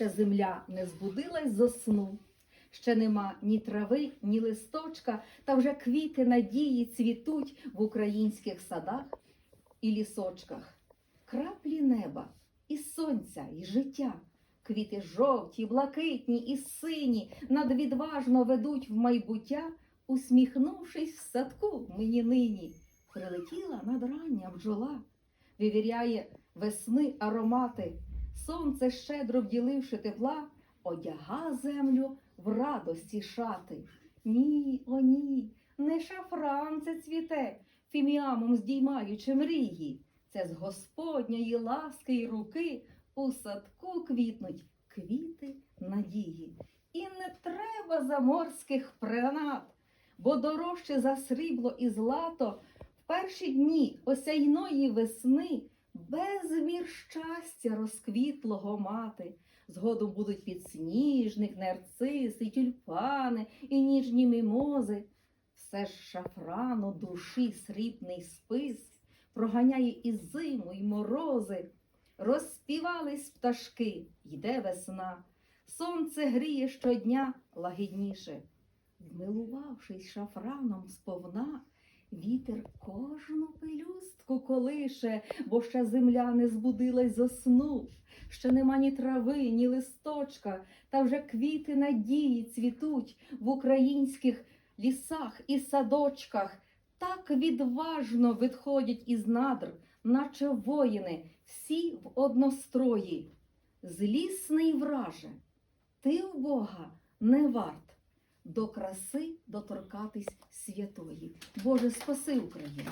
ще земля не збудилась зо сну. Ще нема ні трави, ні листочка, та вже квіти надії цвітуть в українських садах і лісочках. Краплі неба, і сонця, і життя. Квіти жовті, блакитні і сині надвідважно ведуть в майбуття, усміхнувшись в садку мені нині. Прилетіла надрання бджола, вивіряє весни аромати, сонце щедро вділивши тепла, одяга землю в радості шати. Ні, о ні, не шафран це цвіте, фіміамом здіймаючи мрії. Це з Господньої ласки й руки у садку квітнуть квіти надії. І не треба заморських принад, бо дорожче за срібло і злато в перші дні осяйної весни безмір щастя розквітлого мати. Згодом будуть підсніжник, нарциси, тюльпани і ніжні мімози. Все ж шафрану душі срібний спис проганяє і зиму, і морози. Розспівались пташки, йде весна, сонце гріє щодня лагідніше. Вмилувавшись шафраном сповна, вітер кожну пелюстку колише, бо ще земля не збудилась зо сну. Ще нема ні трави, ні листочка, та вже квіти надії цвітуть в українських лісах і садочках. Так відважно відходять із надр, наче воїни, всі в однострої. Злісний враже, ти в Бога не варт до краси доторкатись святої. Боже, спаси Україну!